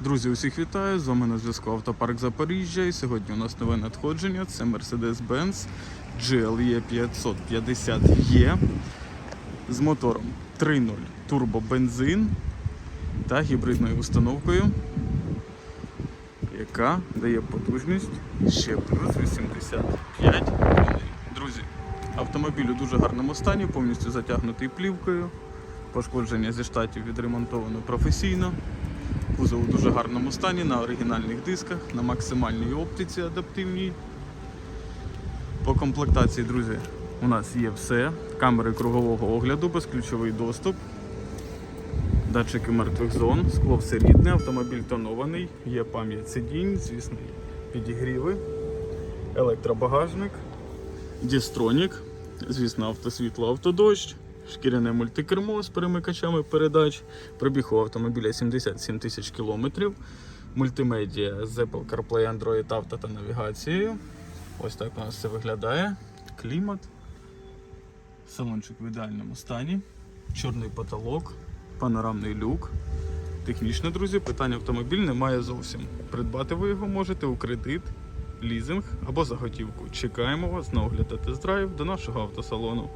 Друзі, усіх вітаю! З вами на зв'язку Автопарк Запоріжжя. І сьогодні у нас нове надходження. Це Mercedes-Benz GLE 550E з мотором 3.0 турбобензин та гібридною установкою, яка дає потужність ще плюс 85 коней. Друзі, автомобіль у дуже гарному стані, повністю затягнутий плівкою. Пошкодження зі штатів відремонтовано професійно. Кузов у дуже гарному стані, на оригінальних дисках, на максимальній оптиці адаптивній. По комплектації, друзі, у нас є все. Камери кругового огляду, безключовий доступ, датчики мертвих зон, скло все рідне, автомобіль тонований, є пам'ять сидінь, звісно, підігріви, електробагажник, дістронік, звісно, автосвітло, автодощ, шкіряне мультикермо з перемикачами передач, пробіг у автомобіля 77 тисяч кілометрів, мультимедіа з Apple CarPlay, Android Auto та навігацією. Ось так у нас це виглядає. Клімат. Салончик в ідеальному стані. Чорний потолок, панорамний люк. Технічно, друзі, питань автомобіль немає зовсім. Придбати ви його можете у кредит, лізинг або за готівку. Чекаємо вас на огляд та тест-драйв до нашого автосалону.